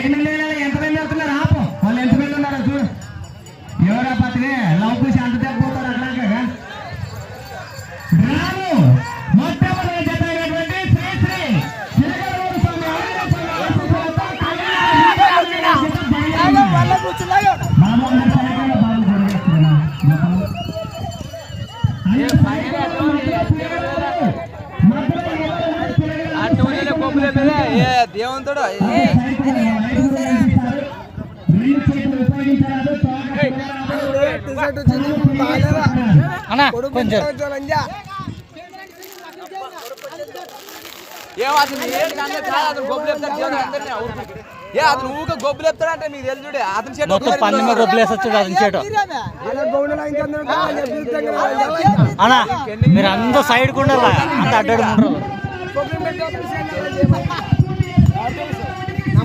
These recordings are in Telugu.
లైన్ మీద ఎంతమంది వెళ్తున్నారు ఆపు. వాళ్ళు ఎంతమంది ఉన్నారు చూడు. ఎవరా పత్రి లవ్ చూసి అంత తెగిపోతారు అట్లాగా రాము మొట్టమొదటి జత అయినటువంటి శ్రీ శ్రీ స్వామి అన్నా కొంచెం ఏ అతను అతను గొప్పలు ఏ అతను ఊక గొప్పలు అంటే మీకు తెలుసు చూడే అతని చేత మొత్తం పన్ను మీద వదిలేసి వచ్చాడు అతని చేటు అన్నా మీరు అందరూ సైడ్ ఉండాలా? అంత అడ్డాడు ఉండరు.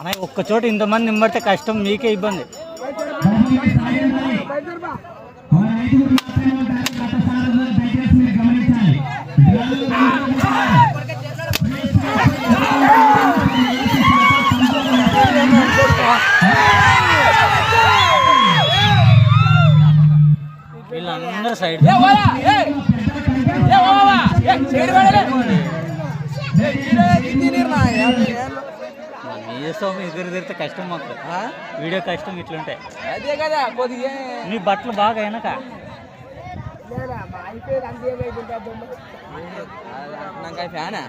అన్న ఒక్క చోట ఇంతమంది నింబడితే కష్టం మీకే ఇబ్బంది. మీ స్వామి ఎదురు తిరిగితే కష్టం మాకు వీడియో కష్టం ఇట్లుంటాయి అదే కదా కొద్దిగా మీ బట్టలు బాగా అయినాక నాకు ఫ్యానా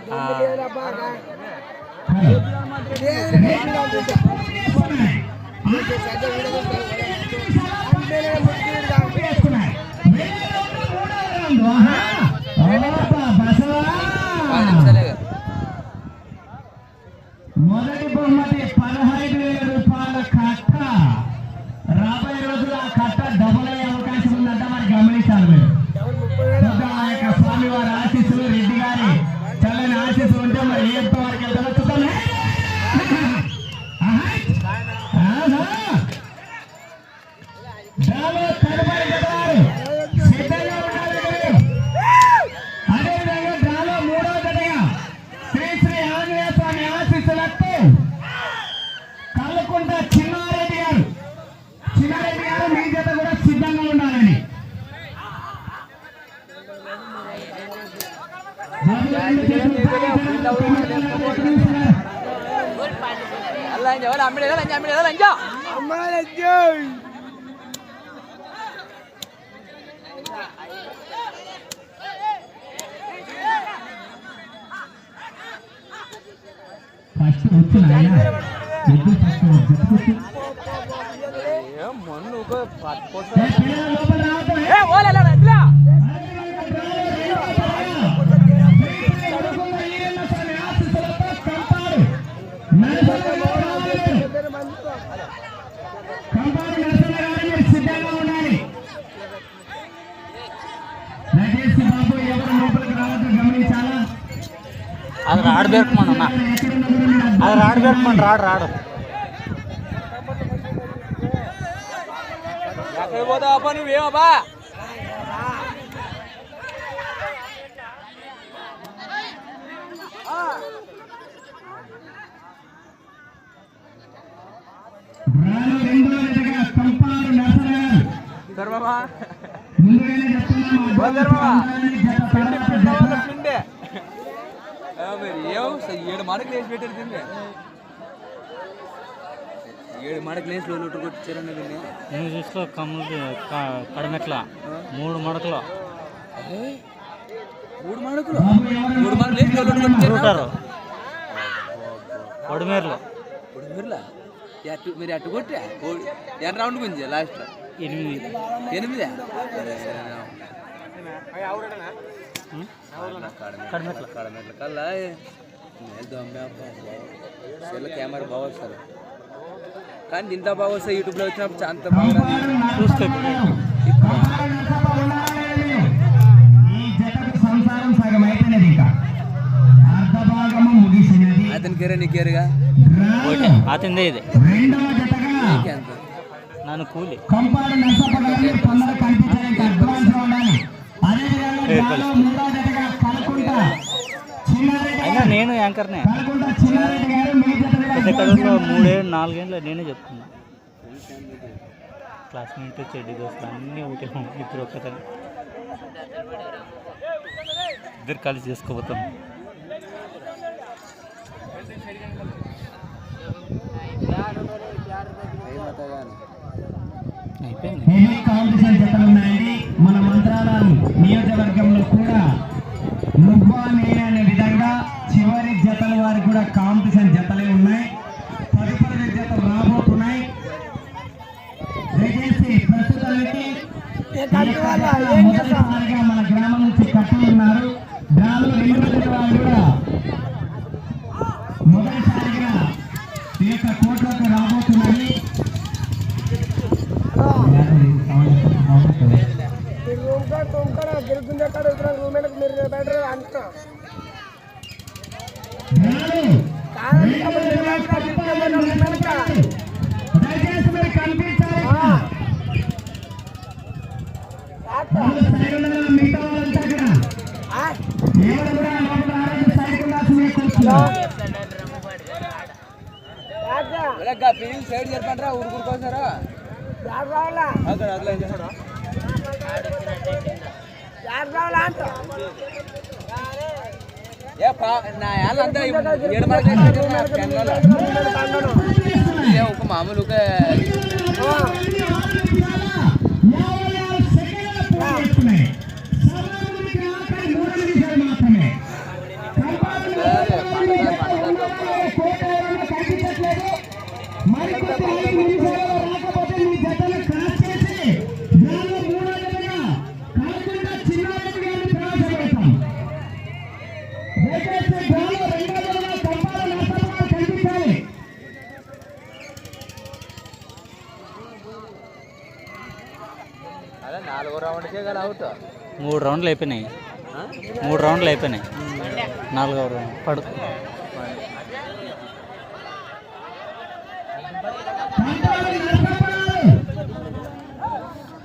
అల్ల ఇంజ వల అమ్మిడే లంజ అమ్మిడే లంజ ఫస్ట్ వచ్చిన ఆయన ఎద్దు ఫస్ట్ గుర్తుకొచ్చి ఏ మొన్న ఒక పట్టుకోస ఏ పిల్లల లోపల రావద్దు. ఏ ఓలే రాడు బెరకమని అన్న అది రాడు బెరకమని రాడు రాడు. ఎక్కడ పోతావా అప్ప నువ్వేమబ్బా ధర్మమా పిండే ఆ, మరి ఏం ఏడు మనకు లేచి పెట్టారు తిండి ఏడు మనకు లేచి లోటు కొట్టించారని తిండి నువ్వు చూసుకో కమ్ములు కడమెట్ల మూడు మడకలు. మూడు మణుకులు మూడు మణుకులు లేచి లోటు కొట్టించారు పొడిమేర్లు ఇప్పుడు మీరులా ఎట్టు మీరు ఎట్టు కొట్టా? ఎన్ని రౌండ్ గుంజి లాస్ట్ ఎనిమిది. ఎనిమిదా? కడమెట్ల. కడమెట్ల కల్లా. సెల్ కెమెరా బాగా వస్తారు కానీ దీంట్లో బాగా వస్తాయి యూట్యూబ్లో వచ్చినప్పుడు అంత బాగా చూస్తే అతని కేరే నీ కేరుగా అతనిదే ఇది. నన్ను కూలి. అయినా నేను యాంకర్నే. పెద్ద కడుపులో మూడేళ్ళు నాలుగేళ్ళు నేనే చెప్తున్నా. క్లాస్మేట్ చెడ్డి దోస్తులు అన్నీ ఒకటే ఇద్దరు ఒక్కటే ఇద్దరు కలిసి చేసుకోపోతాం అయిపోయింది హెవీ నియోజకవర్గంలో కూడా నువ్వా అనే విధంగా చివరి జతల వారికి కూడా కాంపిటీషన్ జతలే ఉన్నాయి. తదుపరి జతలు రాబోతున్నాయి. దయచేసి ప్రస్తుతానికి మొదటిసారిగా మన గ్రామం నుంచి కట్టి ఉన్నారు. దానిలో రెండు వారు కూడా మొదటిసారిగా ఈ యొక్క కోట్లకు రాబోతున్నాయి దయచేసి మీరు కనిపించాలి వాళ్ళు సైడ్ ఉండగా మిగతా వాళ్ళంతా సైడ్ ఉండాల్సిందే కూర్చున్నారు అక్కడ అట్లా ఏం చేస్తాడా ఏ పా నా యాళ్ళంతా ఏడు ఇదే ఒక మామూలు ఒక కనిపించాలి అదే నాలుగో రౌండ్కే కదా అవుట్ మూడు రౌండ్లు అయిపోయినాయి. మూడు రౌండ్లు అయిపోయినాయి. నాలుగవ రౌండ్. పడు.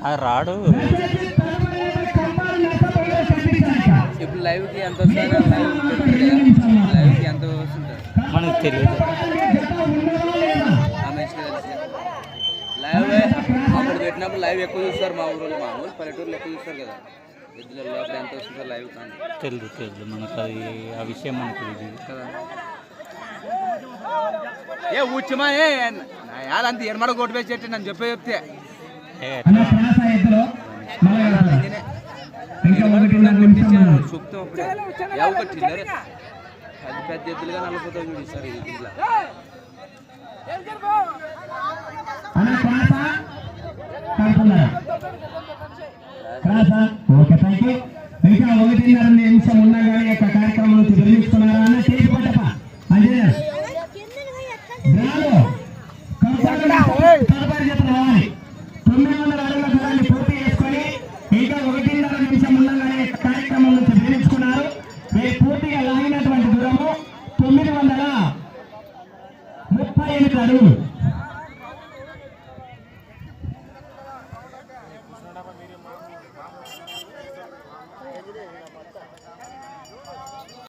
ఆ రాడు. ఇప్పుడు లైవ్కి ఎంత లైవ్కి ఎంత వస్తుంది. మనకు తెలియదు. లైవ్ అప్పుడు పెట్టినప్పుడు లైవ్ ఎక్కువ చూస్తారు మా ఊళ్ళో మామూలు పల్లెటూరులో ఎక్కువ చూస్తారు కదా. ఇద్దరు అప్పుడు ఎంత వస్తుంది లైవ్ కానీ? తెలియదు తెలియదు మనకు అది ఆ విషయం మనకు తెలియదు కదా. ఏ ఊచమా ఏ అంత ఎరమడ కొట్టు వేసేట్టు నన్ను చెప్పే చెప్తే. చూపుతాం అప్పుడే. కొట్టిందరే పెద్ద ఎద్దులుగా నల్లపోతావు చూడు ఈసారి ఇట్లా. ఓకే థ్యాంక్ యూ ఇంకా ఒకటిన్నర నిమిషం ఉన్నా కానీ యొక్క కార్యక్రమం నుంచి విరమిస్తున్నారా? అన్న